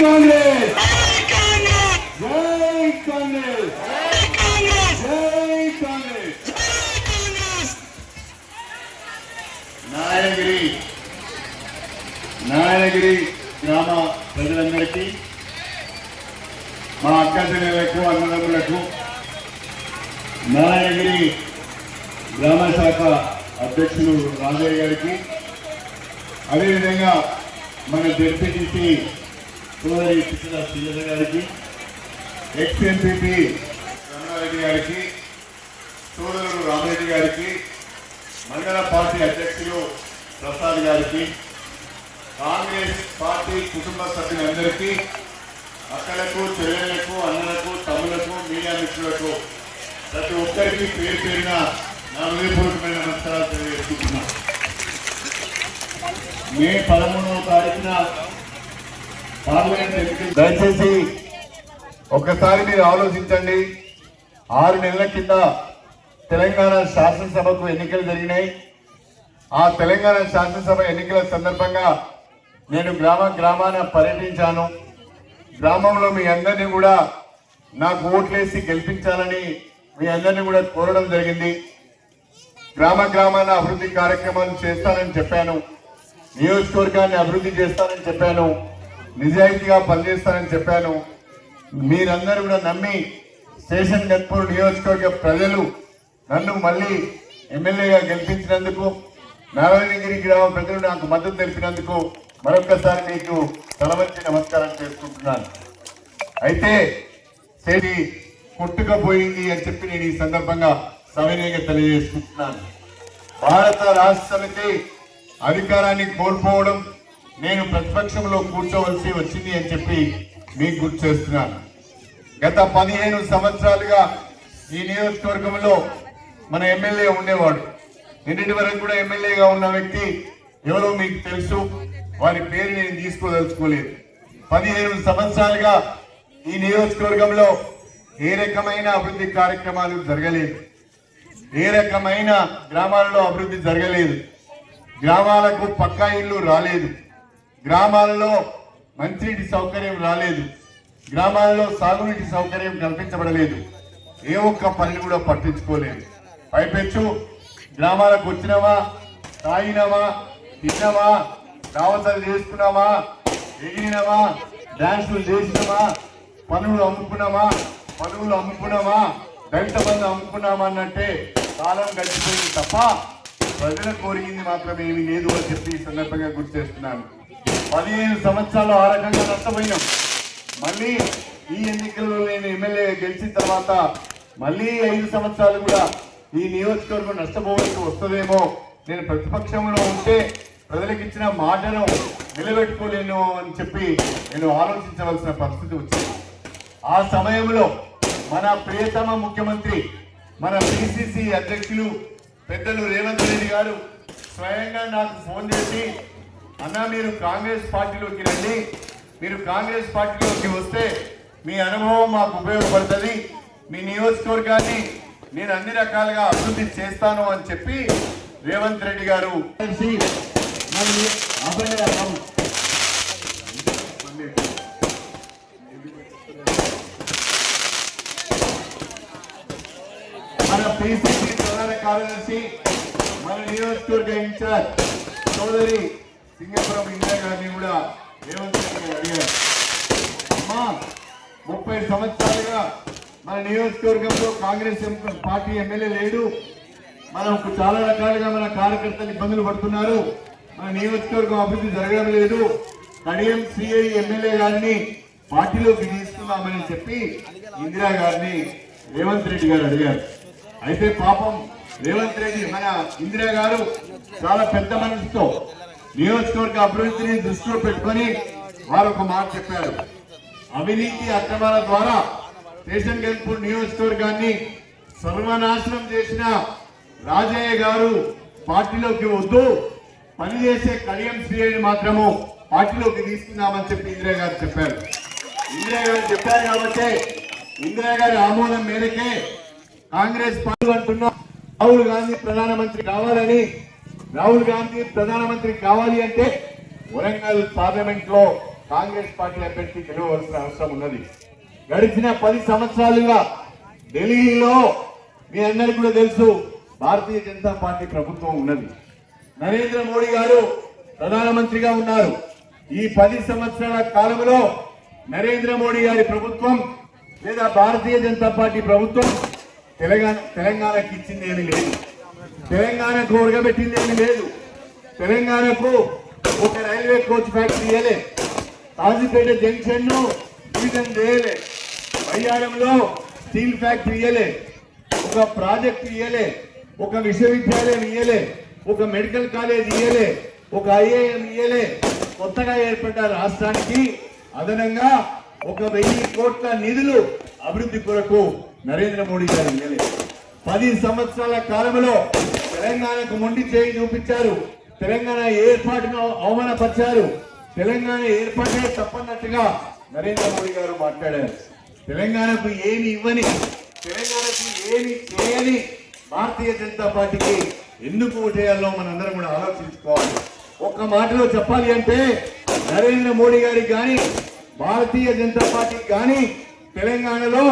కాంగ్రెస్! జై కాంగ్రెస్! జై నారాయణగిరి! గ్రామ ప్రజలందరికీ మా అక్క చెల్లెలకు అన్నదమ్ములకు నారాయణగిరి గ్రామ శాఖ అధ్యక్షులు రాజయ్య గారికి అదేవిధంగా మన జడ్పీటీసీ సోదరి చిత్ర గారికి హెచ్ఎంపీపీ రంగారెడ్డి గారికి సోదరుడు రామరెడ్డి గారికి మండల పార్టీ అధ్యక్షులు ప్రసాద్ గారికి కాంగ్రెస్ పార్టీ కుటుంబ సభ్యులందరికీ అక్కలకు చెల్లెళ్ళకు అన్నలకు తమ్ములకు మీడియా మిత్రులకు ప్రతి ఒక్కరికి పేరు పేరిన నా హృదయపూర్వకమైన నమస్కారాలు తెలియజేసుకుంటున్నాను. మే పదమూడవ తారీఖున దయచేసి ఒక్కసారి మీరు ఆలోచించండి. ఆరు నెలల కింద తెలంగాణ శాసనసభకు ఎన్నికలు జరిగినాయి. ఆ తెలంగాణ శాసనసభ ఎన్నికల సందర్భంగా నేను గ్రామ గ్రామాన పర్యటించాను. గ్రామంలో మీ అందరినీ కూడా నాకు ఓట్లేసి గెలిపించాలని మీ అందరినీ కూడా కోరడం జరిగింది. గ్రామ గ్రామాన అభివృద్ధి కార్యక్రమాలు చేస్తానని చెప్పాను. నియోజకవర్గాన్ని అభివృద్ధి చేస్తానని చెప్పాను. నిజాయితీగా పనిచేస్తానని చెప్పాను. మీరందరూ కూడా నమ్మి స్టేషన్ గత్పూర్ నియోజకవర్గ ప్రజలు నన్ను మళ్ళీ ఎమ్మెల్యేగా గెలిపించినందుకు నారాయణగిరి గ్రామ ప్రజలు నాకు మద్దతు తెలిపినందుకు మరొక్కసారి మీకు తలవంచి నమస్కారం చేసుకుంటున్నాను. అయితే సేది కొట్టుకపోయింది అని చెప్పి నేను ఈ సందర్భంగా సవినయంగా తెలియజేసుకుంటున్నాను. భారత రాష్ట్ర సమితి అధికారాన్ని కోల్పోవడం నేను ప్రతిపక్షంలో కూర్చోవలసి వచ్చింది అని చెప్పి మీకు గుర్తు చేస్తున్నాను. గత పదిహేను సంవత్సరాలుగా ఈ నియోజకవర్గంలో మన ఎమ్మెల్యే ఉండేవాడు. నిన్నటి వరకు కూడా ఎమ్మెల్యేగా ఉన్న వ్యక్తి ఎవరో మీకు తెలుసు. వారి పేరు నేను తీసుకోదలుచుకోలేదు. పదిహేను సంవత్సరాలుగా ఈ నియోజకవర్గంలో ఏ రకమైన అభివృద్ధి కార్యక్రమాలు జరగలేదు. ఏ రకమైన గ్రామాలలో అభివృద్ధి జరగలేదు. గ్రామాలకు పక్కా ఇల్లు రాలేదు. గ్రామాలలో మంచినీటి సౌకర్యం రాలేదు. గ్రామాలలో సాగునీటి సౌకర్యం కల్పించబడలేదు. ఏ ఒక్క పనిని కూడా పట్టించుకోలేదు. పైపెచ్చు గ్రామాలకు వచ్చినామా తాగినామా తిన్నామా దావతలు చేసుకున్నామా ఎగిరినామా డ్యాన్సులు చేసినామా పనులు అమ్ముకున్నామా పనులు అమ్ముకున్నామా దళిత బంధు అమ్ముకున్నామా అన్నట్టే కాలం గడిచిపోయింది తప్ప ప్రజల కోరిగింది మాత్రమే ఏమీ లేదు అని చెప్పి ఈ సందర్భంగా గుర్తు చేస్తున్నాను. పదిహేను సంవత్సరాలు ఆ రకంగా నష్టపోయినాం. మళ్ళీ ఈ ఎన్నికల్లో నేను ఎమ్మెల్యే గెలిచిన తర్వాత మళ్ళీ ఐదు సంవత్సరాలు కూడా ఈ నియోజకవర్గం నష్టపోవాల్సి వస్తుందేమో నేను ప్రతిపక్షంలో ఉంటే ప్రజలకు ఇచ్చిన మాటను నిలబెట్టుకోలేను అని చెప్పి నేను ఆలోచించవలసిన పరిస్థితి వచ్చింది. ఆ సమయంలో మన ప్రియతమ ముఖ్యమంత్రి మన పిసిసి అధ్యక్షులు పెద్దలు రేవంత్ రెడ్డి గారు స్వయంగా నాకు ఫోన్ చేసి అన్న మీరు కాంగ్రెస్ పార్టీలోకి రండి. మీరు కాంగ్రెస్ పార్టీలోకి వస్తే మీ అనుభవం మాకు ఉపయోగపడుతుంది. మీ నియోజకవర్గాన్ని నేను అన్ని రకాలుగా అభివృద్ధి చేస్తాను అని చెప్పి రేవంత్ రెడ్డి గారు మరి మన పిసిసి ప్రధాన కార్యదర్శి మన నియోజకవర్గ ఇన్ఛార్జ్ సోదరి సింగపురం ఇందిరా గారిని కూడా రేవంత్ రెడ్డి గారు అడిగారు. అమ్మా ముప్పై సంవత్సరాలుగా మన నియోజకవర్గంలో కాంగ్రెస్ పార్టీ ఎమ్మెల్యే లేడు. మనకు చాలా రకాలుగా మన కార్యకర్తలు ఇబ్బందులు పడుతున్నారు. మన నియోజకవర్గం అభివృద్ధి జరగడం లేదు. కడియం సిఐ ఎమ్మెల్యే గారిని పార్టీలోకి తీసుకున్నామని చెప్పి ఇందిరా గారిని రేవంత్ రెడ్డి గారు అడిగారు. అయితే పాపం రేవంత్ రెడ్డి మన ఇందిరా గారు చాలా పెద్ద మనసుతో నియోజకవర్గ అభివృద్ధిని దృష్టిలో పెట్టుకొని వారు ఒక మాట చెప్పారు. అవినీతి అక్రమాల ద్వారా స్టేషన్ గన్పూర్ నియోజకవర్గాన్ని సర్వనాశనం చేసిన రాజయ్య గారు పార్టీలోకి వద్దు పనిచేసే కడియం శ్రీని మాత్రము పార్టీలోకి తీసుకుందామని చెప్పి ఇందిరా గారు చెప్పారు. ఇందిరా గారు చెప్పారు కాబట్టి ఇందిరా గారి ఆమోదం మేరకే కాంగ్రెస్ పాల్గొంటున్న రాహుల్ గాంధీ ప్రధానమంత్రి కావాలని రాహుల్ గాంధీ ప్రధానమంత్రి కావాలి అంటే వరంగల్ పార్లమెంట్లో కాంగ్రెస్ పార్టీ అభ్యర్థి గెలవలసిన అవసరం ఉన్నది. గడిచిన పది సంవత్సరాలుగా ఢిల్లీలో మీ అందరికీ కూడా తెలుసు భారతీయ జనతా పార్టీ ప్రభుత్వం ఉన్నది. నరేంద్ర మోడీ గారు ప్రధానమంత్రిగా ఉన్నారు. ఈ పది సంవత్సరాల కాలంలో నరేంద్ర మోడీ గారి ప్రభుత్వం లేదా భారతీయ జనతా పార్టీ ప్రభుత్వం తెలంగాణ తెలంగాణకి ఇచ్చింది ఏమీ లేదు. తెలంగాణకు ఉరగబెట్టింది ఏమి లేదు. తెలంగాణకు ఒక రైల్వే కోచ్ ఫ్యాక్టరీ ఇయ్యలే కాజీపేట జంక్షన్ను డివిజన్ చేయలే బయ్యారంలో స్టీల్ ఫ్యాక్టరీ ఇయ్యలే ఒక ప్రాజెక్ట్ ఇయ్యలే ఒక విశ్వవిద్యాలయం ఇయ్యలే ఒక మెడికల్ కాలేజ్ ఇయ్యలే ఒక ఐఏఎం ఇయ్యలే కొత్తగా ఏర్పడ్డ రాష్ట్రానికి అదనంగా ఒక వెయ్యి కోట్ల నిధులు అభివృద్ధి కొరకు నరేంద్ర మోడీ గారు ఇయ్యలే పది సంవత్సరాల కాలంలో తెలంగాణకు మొండి చేయి చూపించారు. తెలంగాణ ఏర్పాటును అవమానపరిచారు. తెలంగాణ ఏర్పాటే తప్పన్నట్టుగా నరేంద్ర మోడీ గారు మాట్లాడారు. తెలంగాణకు ఏమి ఇవ్వని తెలంగాణకు ఏమి చేయని భారతీయ జనతా పార్టీకి ఎందుకు ఓటేయాలో మనందరం కూడా ఆలోచించుకోవాలి. ఒక్క మాటలో చెప్పాలి అంటే నరేంద్ర మోడీ గారికి కానీ భారతీయ జనతా పార్టీకి కానీ తెలంగాణలో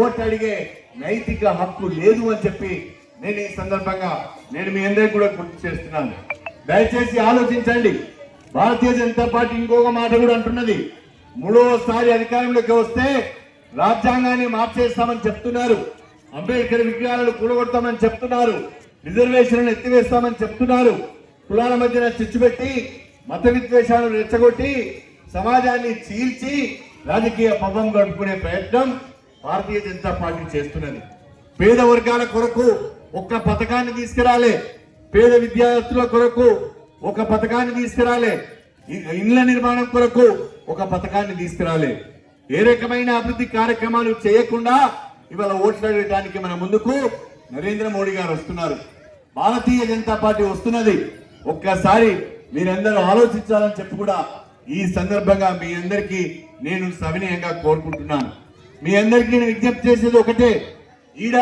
ఓటు అడిగే నైతిక హక్కు లేదు అని చెప్పి నేను ఈ సందర్భంగా నేను మీ అందరికీ కూడా గుర్తు చేస్తున్నాను. దయచేసి ఆలోచించండి. భారతీయ జనతా పార్టీ ఇంకొక మాట కూడా అంటున్నది. మూడవసారి అధికారంలోకి వస్తే రాజ్యాంగాన్ని మార్చేస్తామని చెప్తున్నారు. అంబేద్కర్ విగ్రహాలను కూడగొడతామని చెప్తున్నారు. రిజర్వేషన్లను ఎత్తివేస్తామని చెప్తున్నారు. కులాల మధ్యన చిచ్చు పెట్టి మత విద్వేషాలను రెచ్చగొట్టి సమాజాన్ని చీల్చి రాజకీయ పవం గడుపుకునే ప్రయత్నం భారతీయ జనతా పార్టీ చేస్తున్నది. పేద వర్గాల కొరకు ఒక్క పథకాన్ని తీసుకురాలే. పేద విద్యార్థుల కొరకు ఒక పథకాన్ని తీసుకురాలే. ఇండ్ల నిర్మాణం కొరకు ఒక పథకాన్ని తీసుకురాలే. ఏ రకమైన అభివృద్ధి కార్యక్రమాలు చేయకుండా ఇవాళ ఓట్లాడటానికి మన ముందుకు నరేంద్ర మోడీ గారు వస్తున్నారు. భారతీయ జనతా పార్టీ వస్తున్నది. ఒక్కసారి మీరందరూ ఆలోచించాలని చెప్పి కూడా ఈ సందర్భంగా మీ అందరికీ నేను సవినయంగా కోరుకుంటున్నాను. మీ అందరికీ నేను విజ్ఞప్తి చేసేది ఒకటే. ఈడ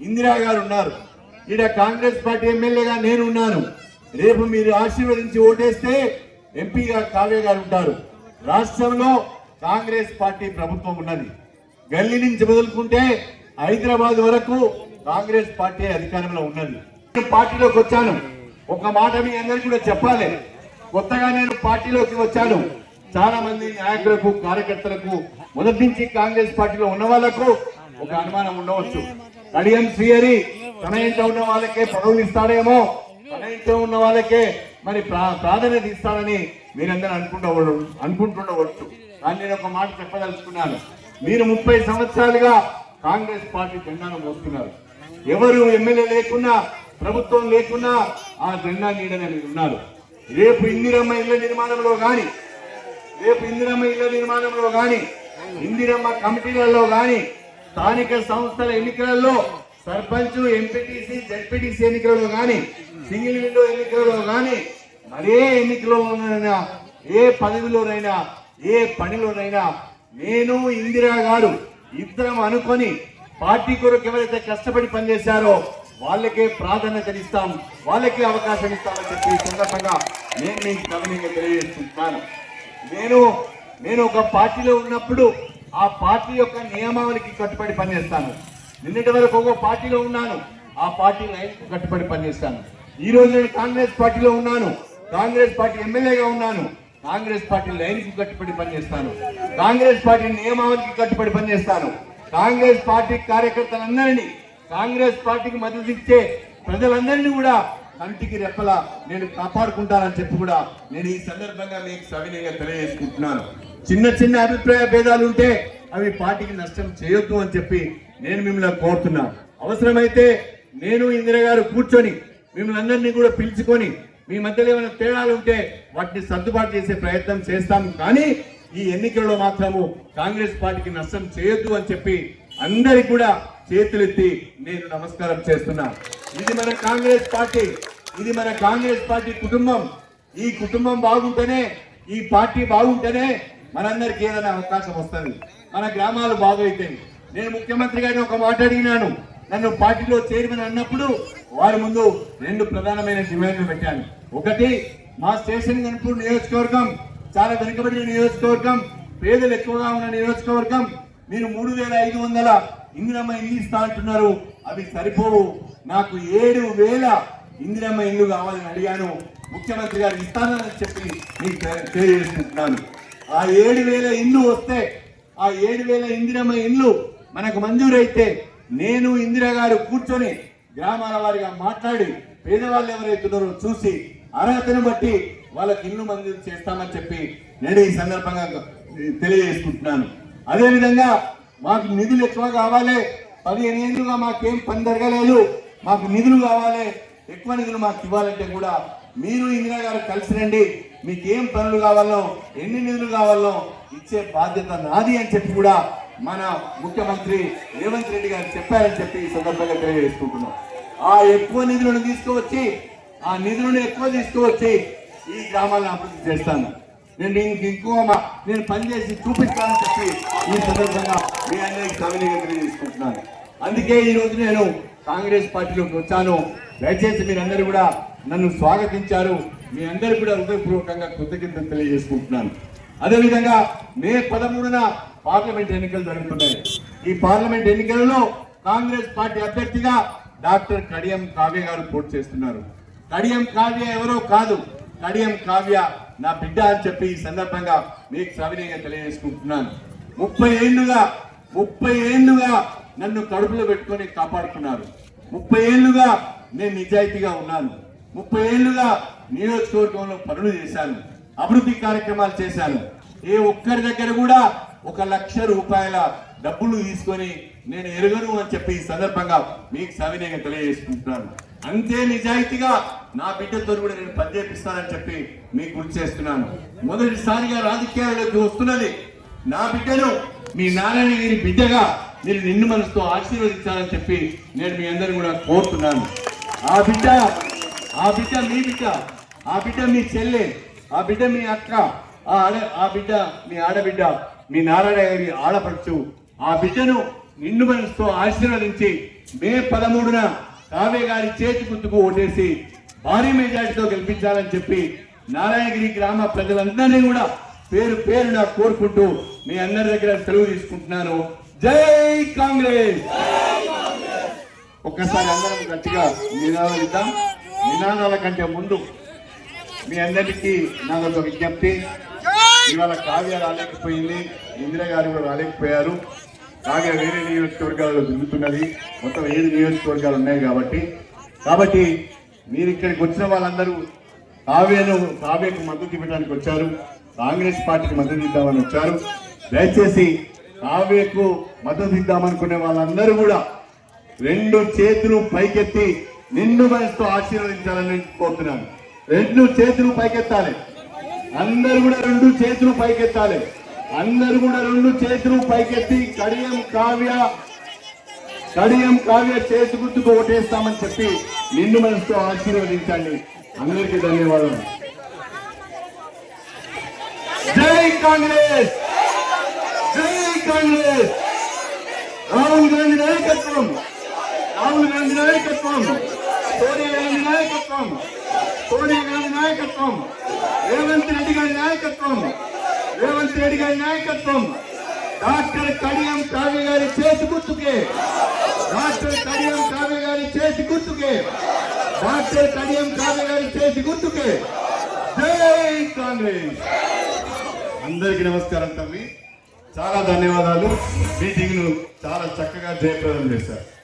ఇందిరా గారు ఉన్నారు. ఈడ కాంగ్రెస్ పార్టీ ఎమ్మెల్యేగా నేను ఉన్నాను రేపు మీరు ఆశీర్వదించి ఓటేస్తే ఎంపీగా కావ్య గారు ఉంటారు. రాష్ట్రంలో కాంగ్రెస్ పార్టీ ప్రభుత్వం ఉన్నది. గల్లీ నుంచి మొదలుకుంటే హైదరాబాద్ వరకు కాంగ్రెస్ పార్టీ అధికారంలో ఉన్నది. నేను పార్టీలోకి వచ్చాను. ఒక మాట మీ అందరికీ కూడా చెప్పాలి. కొత్తగా నేను పార్టీలోకి వచ్చాను. చాలా మంది నాయకులకు కార్యకర్తలకు మొదటి నుంచి కాంగ్రెస్ పార్టీలో ఉన్న వాళ్ళకు ఒక అనుమానం ఉండవచ్చు. కడియం శ్రీహరి తన ఇంట్లో ఉన్న వాళ్ళకే పదవులు ఇస్తాడేమో. తన ఇంట్లో ఉన్న వాళ్ళకే మరి ప్రా- ప్రాధాన్యత ఇస్తాడని మీరందరూ అనుకుంటూ అనుకుంటుండవచ్చు. కానీ నేను ఒక మాట చెప్పదలుచుకున్నాను. మీరు ముప్పై సంవత్సరాలుగా కాంగ్రెస్ పార్టీ జెండాను మోస్తున్నారు. ఎవరు ఎమ్మెల్యే లేకున్నా ప్రభుత్వం లేకున్నా ఆ జెండా నీడనే మీరు ఉన్నారు. రేపు ఇందిరమ్మ ఇళ్ళ నిర్మాణంలో కానీ రేపు ఇందిరమ్మ ఇళ్ళ నిర్మాణంలో కానీ ఇందిరమ్మ కమిటీలలో కానీ స్థానిక సంస్థల ఎన్నికలలో సర్పంచ్ ఎంపీటీసీ జడ్పీటీసీ ఎన్నికలలో కానీ సింగిల్ విండో ఎన్నికలలో కానీ మరే ఎన్నికలోనైనా ఏ పదవిలోనైనా ఏ పనిలోనైనా నేను ఇందిరా గారు ఇద్దరం అనుకొని పార్టీ కొరకు ఎవరైతే కష్టపడి పనిచేశారో వాళ్ళకే ప్రాధాన్యత ఇస్తాం వాళ్ళకే అవకాశం ఇస్తామని చెప్పి సందర్భంగా నేను మీకు గమనంగా తెలియజేస్తున్నాను. నేను నేను ఒక పార్టీలో ఉన్నప్పుడు ఆ పార్టీ యొక్క నియమావళికి కట్టుబడి పనిచేస్తాను. నిన్నటి వరకు ఒక పార్టీలో ఉన్నాను. ఆ పార్టీ లైన్కు కట్టుబడి పనిచేస్తాను. ఈ రోజు నేను కాంగ్రెస్ పార్టీలో ఉన్నాను. కాంగ్రెస్ పార్టీ ఎమ్మెల్యేగా ఉన్నాను. కాంగ్రెస్ పార్టీ లైన్కి కట్టుబడి పనిచేస్తాను. కాంగ్రెస్ పార్టీ నియమావళికి కట్టుబడి పనిచేస్తాను. కాంగ్రెస్ పార్టీ కార్యకర్తలందరినీ కాంగ్రెస్ పార్టీకి మద్దతు ఇచ్చే ప్రజలందరినీ కూడా కంటికి రెప్పలా నేను కాపాడుకుంటానని చెప్పి కూడా నేను ఈ సందర్భంగా మీకు సవినయంగా తెలియజేసుకుంటున్నాను. చిన్న చిన్న అభిప్రాయ భేదాలు ఉంటే అవి పార్టీకి నష్టం చేయొద్దు అని చెప్పి నేను మిమ్మల్ని కోరుతున్నా. అవసరమైతే నేను ఇందిర గారు కూర్చొని మిమ్మల్ని అందరినీ కూడా పిలుచుకొని మీ మధ్యలో ఏమైనా తేడాలు ఉంటే వాటిని సర్దుబాటు చేసే ప్రయత్నం చేస్తాము. కానీ ఈ ఎన్నికల్లో మాత్రము కాంగ్రెస్ పార్టీకి నష్టం చేయొద్దు అని చెప్పి అందరికి కూడా చేతులెత్తి నేను నమస్కారం చేస్తున్నా. ఇది మన కాంగ్రెస్ పార్టీ ఇది మన కాంగ్రెస్ పార్టీ కుటుంబం. ఈ కుటుంబం బాగుంటేనే ఈ పార్టీ బాగుంటేనే మనందరికీ ఏదైనా అవకాశం వస్తుంది. మన గ్రామాలు బాగైతాయి. నేను ముఖ్యమంత్రి గారిని ఒక మాట అడిగినాను. నన్ను పార్టీలో చైర్మన్ అన్నప్పుడు వారి ముందు రెండు ప్రధానమైన డిమాండ్లు పెట్టాను. ఒకటి మా స్టేషన్ కనుపూర్ నియోజకవర్గం చాలా వెనుకబడిన నియోజకవర్గం పేదలు ఎక్కువగా ఉన్న నియోజకవర్గం మీరు మూడు వేల ఐదు వందల ఇందిరమ్మ ఇల్లు ఇస్తా అంటున్నారు. అవి సరిపోవు. నాకు ఏడు వేల ఇందిరమ్మ ఇల్లు కావాలని అడిగాను. ముఖ్యమంత్రి గారు ఇస్తానని చెప్పి మీకు తెలియజేస్తున్నాను. ఆ ఏడు వేల ఇల్లు వస్తే ఆ ఏడు వేల ఇందిరమ్మ ఇల్లు మనకు మంజూరైతే నేను ఇందిరా గారు కూర్చొని గ్రామాల వారిగా మాట్లాడి పేదవాళ్ళు ఎవరైతున్నారో చూసి అర్హతను బట్టి వాళ్ళకి ఇల్లు మంజూరు చేస్తామని చెప్పి నేను ఈ సందర్భంగా తెలియజేసుకుంటున్నాను. అదేవిధంగా మాకు నిధులు ఎక్కువ కావాలి. పదిహేను ఏళ్ళుగా మాకేం పని జరగలేదు. మాకు నిధులు కావాలి. ఎక్కువ నిధులు మాకు ఇవ్వాలంటే కూడా మీరు ఇందిరా గారు కలిసి రండి. మీకేం పనులు కావాలో ఎన్ని నిధులు కావాలో ఇచ్చే బాధ్యత నాది అని చెప్పి కూడా మన ముఖ్యమంత్రి రేవంత్ రెడ్డి గారు చెప్పారని చెప్పి ఈ సందర్భంగా తెలియజేసుకుంటున్నాం. ఆ ఎక్కువ నిధులను తీసుకువచ్చి ఆ నిధులను ఎక్కువ తీసుకువచ్చి ఈ గ్రామాలను అభివృద్ధి చేస్తాను. నేను దీనికి ఇంకో నేను పనిచేసి చూపిస్తానని చెప్పి ఈ సందర్భంగా మీ అందరికి సవినీయంగా తెలియజేసుకుంటున్నాను. అందుకే ఈ రోజు నేను కాంగ్రెస్ పార్టీలోకి వచ్చాను. దయచేసి మీరందరూ కూడా నన్ను స్వాగతించారు. మీ అందరూ కూడా హృదయపూర్వకంగా కృతజ్ఞతలు తెలియజేసుకుంటున్నాను. అదేవిధంగా మే పదమూడున పార్లమెంట్ ఎన్నికలు జరుగుతున్నాయి. ఈ పార్లమెంట్ ఎన్నికలలో కాంగ్రెస్ పార్టీ అభ్యర్థిగా డాక్టర్ కడియం కావ్య గారు పోటీ చేస్తున్నారు. కడియం కావ్య ఎవరో కాదు. కడియం కావ్య నా బిడ్డ అని చెప్పి ఈ సందర్భంగా మీకు సవినీయంగా తెలియజేసుకుంటున్నాను. ముప్పై ఏళ్ళుగా ముప్పై ఏళ్ళుగా నన్ను కడుపులో పెట్టుకొని కాపాడుకున్నారు ముప్పై ఏళ్ళుగా నేను నిజాయితీగా ఉన్నాను. ముప్పై ఏళ్ళుగా నియోజకవర్గంలో పనులు చేశాను అభివృద్ధి కార్యక్రమాలు చేశాను. ఏ ఒక్కరి దగ్గర కూడా ఒక లక్ష రూపాయల డబ్బులు తీసుకొని నేను ఎరగను అని చెప్పి ఈ సందర్భంగా మీకు సవినయంగా తెలియజేసుకుంటున్నాను. అంతే నిజాయితీగా నా బిడ్డతో కూడా నేను పనిచేపిస్తానని చెప్పి మీకు గుర్తు చేస్తున్నాను. మొదటిసారిగా రాజకీయాల్లోకి వస్తున్నది నా బిడ్డను మీ నారాయణగిరి బిడ్డగా మీరు నిన్ను మనసుతో ఆశీర్వదించాలని చెప్పి నేను మీ అందరిని కూడా కోరుతున్నాను. ఆ బిడ్డ ఆ బిడ్డ మీ బిడ్డ ఆ బిడ్డ మీ చెల్లె ఆ బిడ్డ మీ అక్క ఆ ఆడ ఆ బిడ్డ మీ ఆడబిడ్డ మీ నారాయణ గారి ఆడపడుచు. ఆ బిడ్డను నిండు మనసుతో ఆశీర్వదించి మే పదమూడున కావ్య గారి చేతి గుర్తుకు ఓటేసి భారీ మెజార్టీతో గెలిపించాలని చెప్పి నారాయణగిరి గ్రామ ప్రజలందరినీ కూడా పేరు పేరున కోరుకుంటూ మీ అందరి దగ్గర సెలవు తీసుకుంటున్నాను. జై కాంగ్రెస్! ఒక్కసారి అందరం గట్టిగా నినాదాలు ఇద్దాం. నినాదాల కంటే ముందు మీ అందరికీ నాకు ఒక విజ్ఞప్తి ఇవాళ కావ్య రాలేకపోయింది ఇందిరా గారు కూడా రాలేకపోయారు. కావ్య వేరే నియోజకవర్గాల్లో తిరుగుతున్నది. మొత్తం ఏడు నియోజకవర్గాలు ఉన్నాయి కాబట్టి. కాబట్టి మీరు ఇక్కడికి వచ్చిన వాళ్ళందరూ కావ్యను కావ్యకు మద్దతు ఇవ్వడానికి వచ్చారు. కాంగ్రెస్ పార్టీకి మద్దతు ఇద్దామని వచ్చారు. దయచేసి కావ్యకు మద్దతు ఇద్దామనుకునే వాళ్ళందరూ కూడా రెండు చేతులు పైకెత్తి నిండు మనసుతో ఆశీర్వదించాలని కోరుతున్నాను. రెండు చేతులు పైకెత్తాలి. అందరు కూడా రెండు చేతులు పైకెత్తాలి. అందరు కూడా రెండు చేతులు పైకెత్తి కడియం కావ్య కడియం కావ్య చేతి గుర్తుకు ఓటేస్తామని చెప్పి నిండు మనసుతో ఆశీర్వదించండి. అందరికీ ధన్యవాదాలు. జై కాంగ్రెస్! జై కాంగ్రెస్! రాహుల్ గాంధీ నాయకత్వం! రాహుల్ గాంధీ నాయకత్వం! సోనియా గాంధీ నాయకత్వం. సోనియా గాంధీ నాయకత్వం. రేవంత్ రెడ్డి గారి నాయకత్వం. రేవంత్ రెడ్డి గారి నాయకత్వం. డాక్టర్ కడియం కావ్య గారి చేతి గుర్తుకే. డాక్టర్ కడియం కావ్య గారి చేతి గుర్తుకే. డాక్టర్ కడియం కావ్య గారి చేతి గుర్తుకే. జై కాంగ్రెస్. అందరికీ నమస్కారం తమ్మి. చాలా ధన్యవాదాలు. మీటింగ్ను చాలా చక్కగా జయప్రదం చేశారు.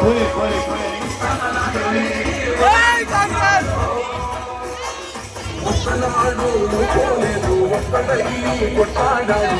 పోనీ పోనీ ఒక్కనాడు పోలేదు ఒక్కడ ఇల్లు కొట్టాడాడు